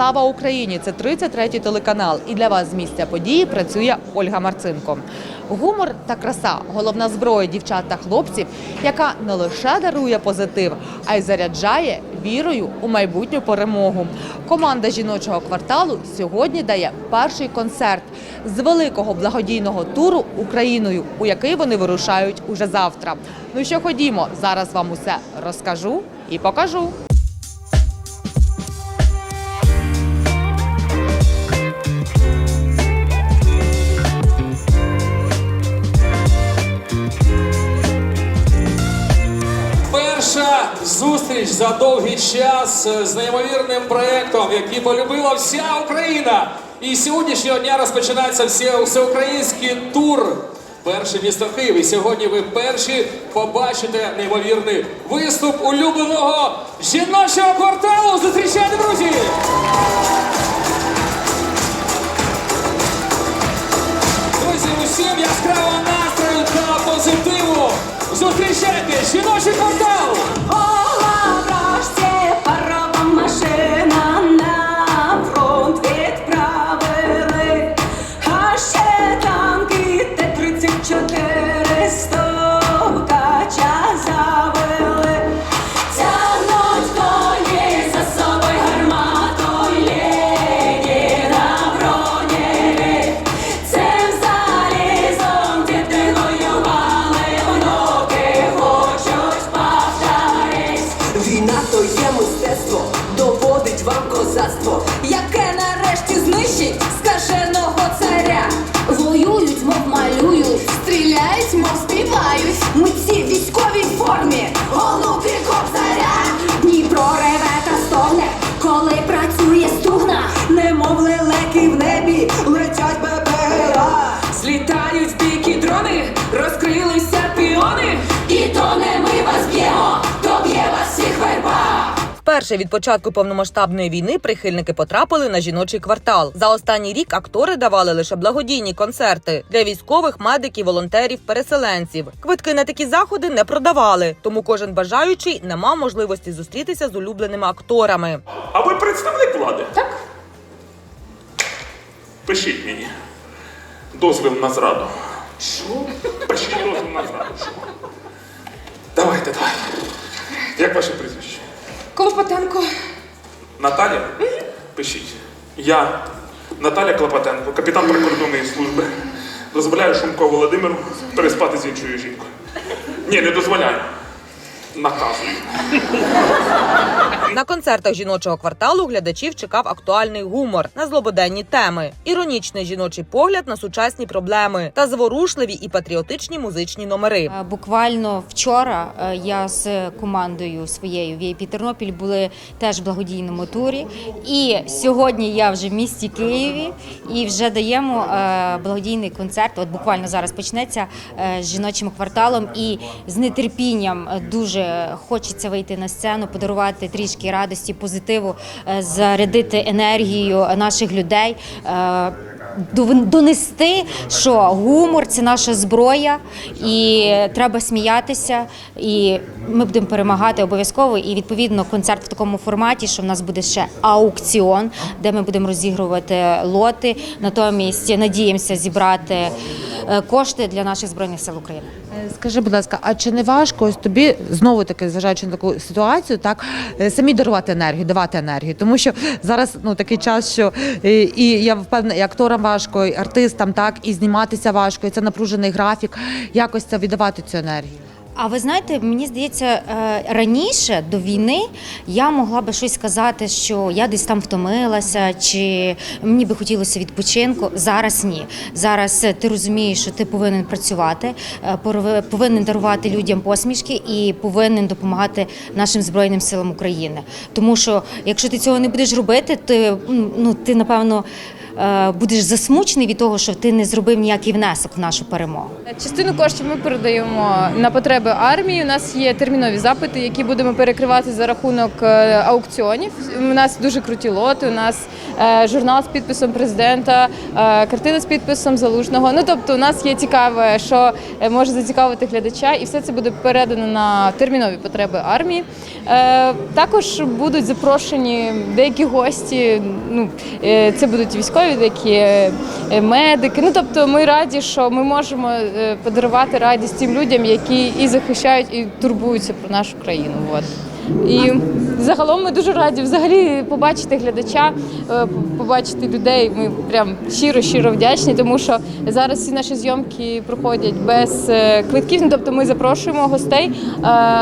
Слава Україні! Це 33-й телеканал. І для вас з місця події працює Ольга Марцинко. Гумор та краса головна зброя дівчат та хлопців, яка не лише дарує позитив, а й заряджає вірою у майбутню перемогу. Команда жіночого кварталу сьогодні дає перший концерт з великого благодійного туру Україною, у який вони вирушають уже завтра. Ну що ходімо, зараз вам усе розкажу і покажу. Перша зустріч за довгий час е, з неймовірним проєктом, який полюбила вся Україна. І сьогоднішнього дня розпочинається все- всеукраїнський тур. Перше місто Київ. І сьогодні ви перші побачите неймовірний виступ улюбленого жіночого кварталу. Зустрічайте, друзі! Друзі, усім яскравого настрою та позитиву. Зустрічайте жіночий квартал! Вперше від початку повномасштабної війни прихильники потрапили на жіночий квартал. За останній рік актори давали лише благодійні концерти для військових, медиків, волонтерів, переселенців. Квитки на такі заходи не продавали, тому кожен бажаючий не мав можливості зустрітися з улюбленими акторами. А ви представник влади? Так. Пишіть мені. Дозвіл на зраду. Що? Пишіть дозвіл на зраду. Давайте, давайте. Як ваше прізвище? Клопотенко. Наталя? Пишіть. Я, Наталя Клопотенко, капітан прикордонної служби. Дозволяю Шумко Володимиру переспати з іншою жінкою. Ні, не дозволяю. Наказую. На концертах жіночого кварталу глядачів чекав актуальний гумор на злободенні теми, іронічний жіночий погляд на сучасні проблеми та зворушливі і патріотичні музичні номери. Е, Буквально вчора е, я з командою своєю VIP Тернопіль були теж в благодійному турі. І сьогодні я вже в місті Києві і вже даємо е, благодійний концерт. От буквально зараз почнеться з жіночим кварталом. І з нетерпінням е, дуже хочеться вийти на сцену, подарувати трішки радості, позитиву, е, зарядити енергію наших людей. е, донести, що гумор це наша зброя, і треба сміятися. І ми будемо перемагати обов'язково. І відповідно концерт в такому форматі, що в нас буде ще аукціон, де ми будемо розігрувати лоти. Натомість надіємося зібрати е, кошти для наших збройних сил України. Е, Скажи, будь ласка, а чи не важко ось тобі знову таки, зважаючи на таку ситуацію, так е, самі дарувати енергію, давати енергію? Тому що зараз ну такий час, що і, і я впевнена, і акторам важко, і артистам, так і зніматися важко, і це напружений графік. Якось це віддавати цю енергію. А ви знаєте, мені здається, е, раніше до війни я могла би щось сказати, що я десь там втомилася, чи мені би хотілося відпочинку. Зараз ні. Зараз е, ти розумієш, що ти повинен працювати, е, повинен дарувати людям посмішки і повинен допомагати нашим збройним силам України. Тому що якщо ти цього не будеш робити, ти ну ти напевно. Е, будеш засмучений від того, що ти не зробив ніякий внесок в нашу перемогу. Частину коштів ми передаємо на потреби армії. У нас є термінові запити, які будемо перекривати за рахунок е, аукціонів. У нас дуже круті лоти. У нас е, журнал з підписом президента, картина з підписом залужного. Ну тобто, у нас є цікаве, що може зацікавити глядача, і все це буде передано на термінові потреби армії. Також будуть запрошені деякі гості. Ну це будуть військові, деякі е, медики. Ну тобто, ми раді, що ми можемо е, подарувати радість тим людям, які і захищають, і турбуються про нашу країну. От. І загалом ми дуже раді взагалі побачити глядача, е, побачити людей. Ми прям щиро щиро вдячні, тому що зараз всі наші зйомки проходять без е, квитків. Ну, тобто ми запрошуємо гостей, е,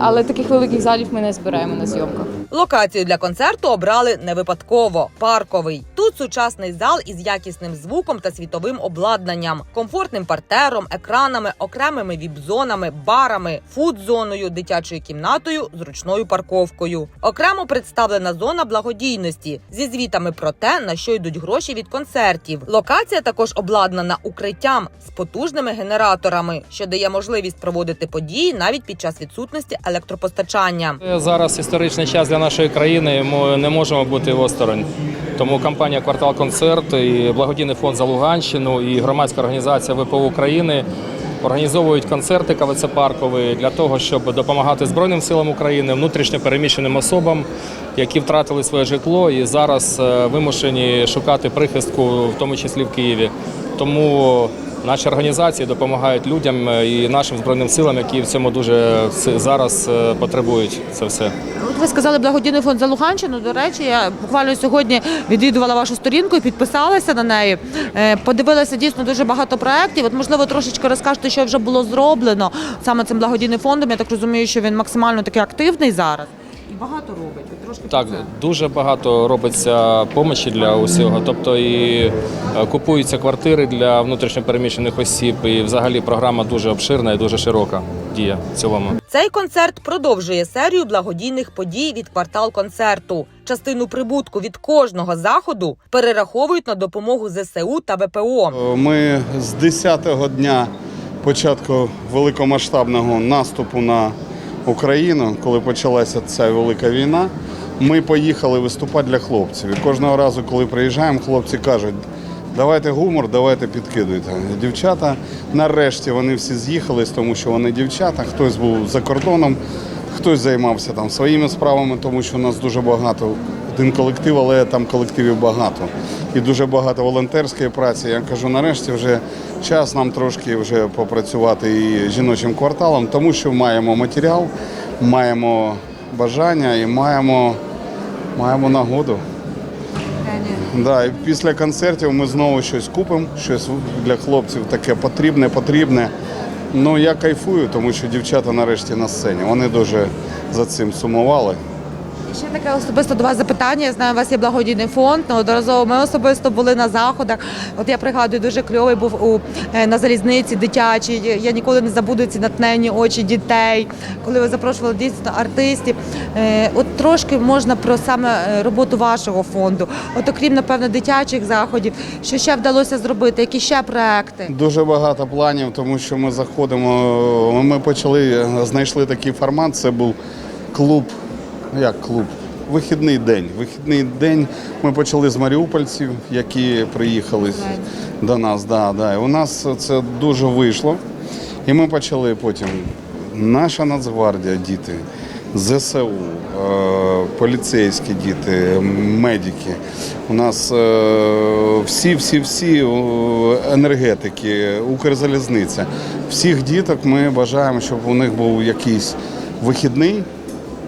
але таких великих залів ми не збираємо на зйомках. Локацію для концерту обрали не випадково парковий. Тут сучасний зал із якісним звуком та світовим обладнанням, комфортним партером, екранами, окремими віп-зонами, барами, фуд-зоною, дитячою кімнатою, зручною парковкою. Окремо представлена зона благодійності зі звітами про те, на що йдуть гроші від концертів. Локація також обладнана укриттям з потужними генераторами, що дає можливість проводити події навіть під час відсутності електропостачання. Зараз історичний час для нашої країни. Ми не можемо бути осторонь. Тому компанія Квартал Концерт і благодійний фонд за Луганщину і громадська організація ВПО України організовують концерти КВЦ Паркові для того, щоб допомагати Збройним силам України, внутрішньо переміщеним особам, які втратили своє житло і зараз е, вимушені шукати прихистку, в тому числі в Києві. Тому наші організації допомагають людям е, і нашим збройним силам, які в цьому дуже зараз е, потребують це все. От ви сказали благодійний фонд за Луганщину. До речі, я буквально сьогодні відвідувала вашу сторінку і підписалася на неї. Е, Подивилася дійсно дуже багато проєктів. От можливо трошечки розкажете, що вже було зроблено саме цим благодійним фондом. Я так розумію, що він максимально такий активний зараз. Багато робить. Трошки Так, про це. дуже багато робиться помочі для усього. Тобто і е, купуються квартири для внутрішньопереміщених осіб. І взагалі програма дуже обширна і дуже широка дія в цілому. Цей концерт продовжує серію благодійних подій від квартал концерту. Частину прибутку від кожного заходу перераховують на допомогу ЗСУ та ВПО. Ми з 10-го дня початку великомасштабного наступу на Україну, коли почалася ця велика війна, ми поїхали виступати для хлопців. І кожного разу, коли приїжджаємо, хлопці кажуть, давайте гумор, давайте підкидуйте. Дівчата нарешті вони всі з'їхались, тому що вони дівчата, хтось був за кордоном, хтось займався там своїми справами, тому що у нас дуже багато один колектив, але там колективів багато. І дуже багато волонтерської праці. Я кажу, нарешті вже час нам трошки вже попрацювати і жіночим кварталом, тому що маємо матеріал, маємо бажання і маємо, маємо нагоду. Да, і після концертів ми знову щось купимо, щось для хлопців таке потрібне, потрібне. Ну я кайфую, тому що дівчата нарешті на сцені. Вони дуже за цим сумували. Ще таке особисто до вас запитання. Я знаю, у вас є благодійний фонд. Неодноразово ми особисто були на заходах. От я пригадую, дуже кльовий був у е, на залізниці дитячій. Я ніколи не забуду ці натнені очі дітей, коли ви запрошували дійсно артистів. Е, От трошки можна про саме е, роботу вашого фонду. От окрім напевно дитячих заходів, що ще вдалося зробити, які ще проекти. Дуже багато планів, тому що ми заходимо. Ми почали, знайшли такий формат. Це був клуб. Ну, Як клуб? Вихідний день. Вихідний день ми почали з маріупольців, які приїхали до нас. Да, да. У нас це дуже вийшло. І ми почали потім. Наша Нацгвардія, діти, ЗСУ, е, поліцейські діти, медики. У нас е, всі, всі, всі е, енергетики, Укрзалізниця. Всіх діток ми бажаємо, щоб у них був якийсь вихідний.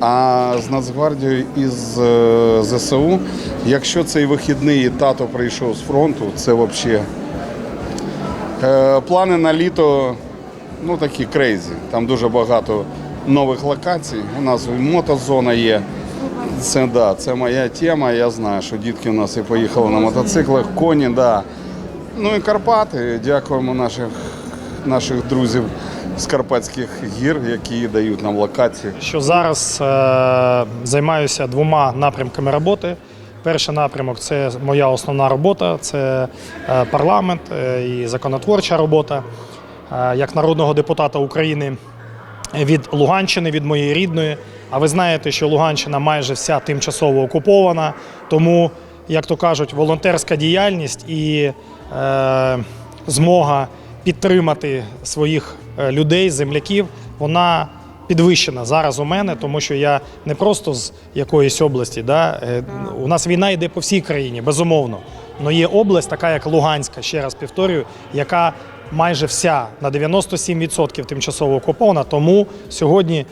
А з Нацгвардією і з е, ЗСУ, якщо цей вихідний і тато прийшов з фронту, це взагалі Е, Плани на літо ну такі крейзі. Там дуже багато нових локацій. У нас мотозона є. Це, да, це моя тема. Я знаю, що дітки у нас і поїхали на мотоциклах, коні, да. Ну і Карпати. Дякуємо наших, наших друзів з Карпатських гір, які дають нам локації. що зараз е, займаюся двома напрямками роботи. Перший напрямок це моя основна робота, це е, парламент е, і законотворча робота. Е, Як народного депутата України від Луганщини, від моєї рідної. А ви знаєте, що Луганщина майже вся тимчасово окупована, тому, як то кажуть, волонтерська діяльність і е, змога підтримати своїх е, людей, земляків, вона підвищена зараз у мене, тому що я не просто з якоїсь області. Да? е, У нас війна йде по всій країні, безумовно. Але є область, така як Луганська, ще раз повторюю, яка майже вся на 97% тимчасово окупована. Тому сьогодні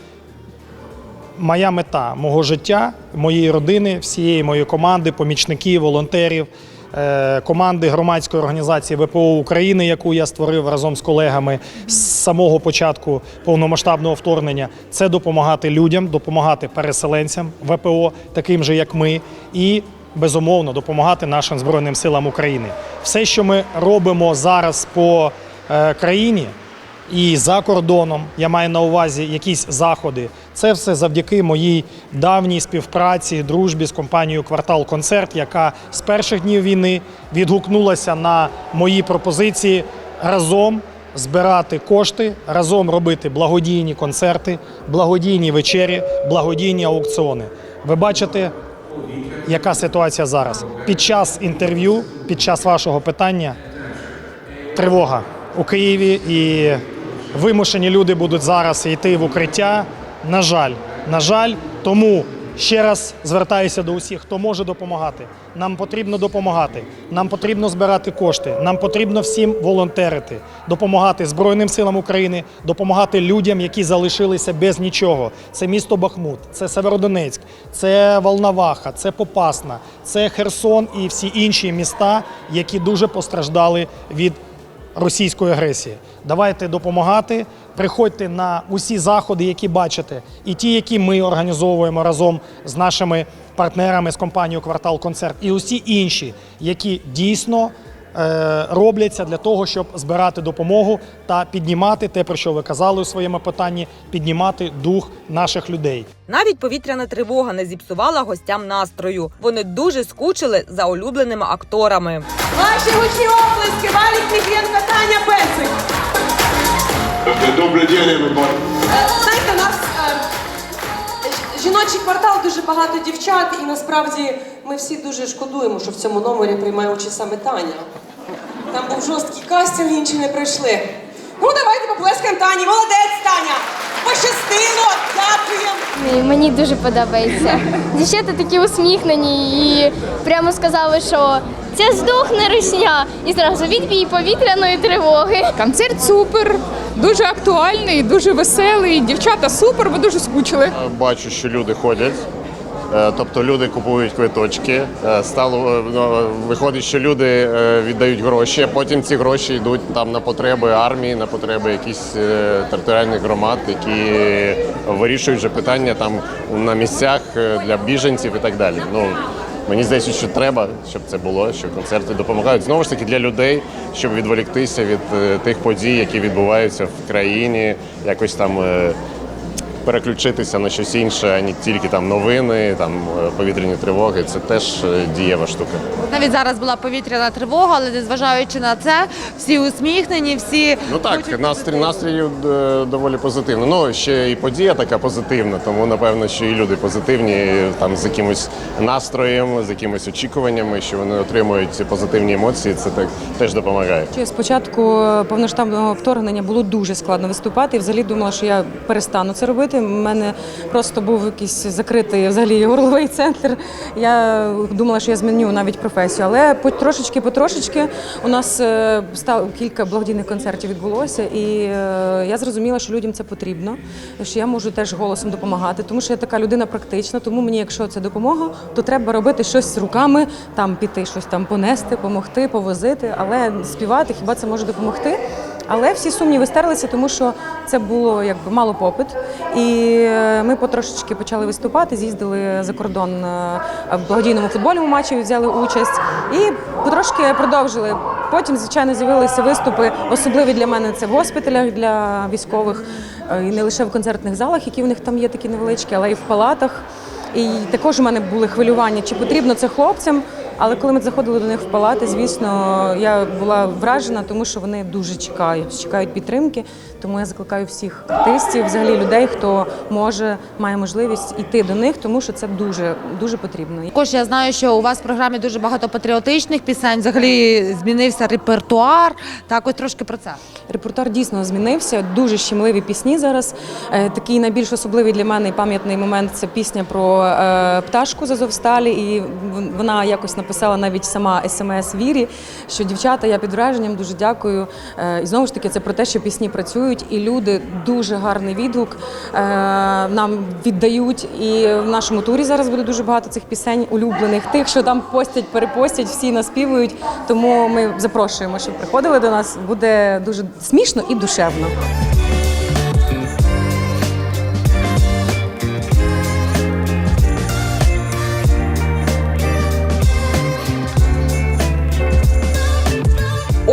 моя мета мого життя, моєї родини, всієї моєї команди, помічників, волонтерів, команди громадської організації ВПО України, яку я створив разом з колегами з самого початку повномасштабного вторгнення, це допомагати людям, допомагати переселенцям ВПО, таким же як ми, і безумовно допомагати нашим збройним силам України. Все, що ми робимо зараз по е, країні. І за кордоном я маю на увазі якісь заходи. Це все завдяки моїй давній співпраці, дружбі з компанією Квартал Концерт, яка з перших днів війни відгукнулася на мої пропозиції разом збирати кошти, разом робити благодійні концерти, благодійні вечері, благодійні аукціони. Ви бачите, яка ситуація зараз. Під час інтерв'ю, під час вашого питання тривога у Києві і вимушені люди будуть зараз йти в укриття. На жаль, на жаль, тому ще раз звертаюся до усіх, хто може допомагати. Нам потрібно допомагати. Нам потрібно збирати кошти. Нам потрібно всім волонтерити, допомагати Збройним силам України, допомагати людям, які залишилися без нічого. Це місто Бахмут, це Северодонецьк, це Волноваха, це Попасна, це Херсон і всі інші міста, які дуже постраждали від російської агресії. Давайте допомагати. Приходьте на усі заходи, які бачите, і ті, які ми організовуємо разом з нашими партнерами з компанією Квартал Концерт, і усі інші, які дійсно робляться для того, щоб збирати допомогу та піднімати те, про що ви казали у своєму питанні, піднімати дух наших людей. Навіть повітряна тривога не зіпсувала гостям настрою. Вони дуже скучили за улюбленими акторами. Ваші гучні оплески, Валік Міхєнка, Таня Песик. Добрий день, everybody. Знаєте, у нас е, жіночий квартал дуже багато дівчат, і насправді ми всі дуже шкодуємо, що в цьому номері приймає участь саме Таня. Там був жорсткий кастинг, інші не прийшли. Ну, давайте поплескаємо Тані. Молодець, Таня! Пощастило! Дякуємо! Мені дуже подобається. Дівчата такі усміхнені і прямо сказали, що це здохне русня. І зразу відбій повітряної тривоги. Концерт супер, дуже актуальний, дуже веселий. Дівчата супер, ми дуже скучили. Бачу, що люди ходять. Е, Тобто люди купують квиточки. Е, Стало е, ну, виходить, що люди е, віддають гроші, а потім ці гроші йдуть там на потреби армії, на потреби якихось е, територіальних громад, які вирішують вже питання там на місцях е, для біженців і так далі. Ну мені здається, що треба, щоб це було, що концерти допомагають знову ж таки для людей, щоб відволіктися від е, тих подій, які відбуваються в країні, якось там. Переключитися на щось інше, а не тільки там новини, там е, повітряні тривоги. Це теж е, дієва штука. Навіть зараз була повітряна тривога, але незважаючи на це, всі усміхнені, всі Ну так, настрій настрій е, доволі позитивний. Ну ще і подія така позитивна, тому напевно, що і люди позитивні, там з якимось настроєм, з якимось очікуваннями, що вони отримують ці позитивні емоції. Це так теж допомагає. Спочатку повноштабного вторгнення було дуже складно виступати. І взагалі думала, що я перестану це робити. У мене просто був якийсь закритий взагалі горловий центр. Я думала, що я зміню навіть професію. Але потрошечки, потрошечки у нас е, стало кілька благодійних концертів відбулося, і е, я зрозуміла, що людям це потрібно, що я можу теж голосом допомагати, тому що я така людина практична. Тому мені, якщо це допомога, то треба робити щось руками, там піти, щось там понести, помогти, повозити. Але співати хіба це може допомогти? Але всі сумніви стерлися, тому що це було якби мало попит. І е, ми потрошечки почали виступати, з'їздили за кордон е, в благодійному футбольному матчі, взяли участь і потрошки продовжили. Потім, звичайно, з'явилися виступи, особливі для мене це в госпіталях для військових, е, і не лише в концертних залах, які в них там є такі невеличкі, але й в палатах. І також у мене були хвилювання, чи потрібно це хлопцям. Але коли ми заходили до них в палати, звісно, я була вражена, тому що вони дуже чекають, чекають підтримки. Тому я закликаю всіх артистів, взагалі людей, хто може, має можливість іти до них, тому що це дуже дуже потрібно. Також я знаю, що у вас в програмі дуже багато патріотичних пісень. Взагалі змінився репертуар. Так, ось трошки про це. Репертуар дійсно змінився. Дуже щемливі пісні зараз. Е, Такий найбільш особливий для мене і пам'ятний момент це пісня про е, пташку з Азовсталі. І вона якось написала навіть сама смс Вірі, що дівчата, я під враженням дуже дякую. Е, І знову ж таки, це про те, що пісні працюють, і люди дуже гарний відгук е, нам віддають. І в нашому турі зараз буде дуже багато цих пісень улюблених, тих, що там постять, перепостять, всі наспівують. Тому ми запрошуємо, щоб приходили до нас. Буде дуже смішно і душевно.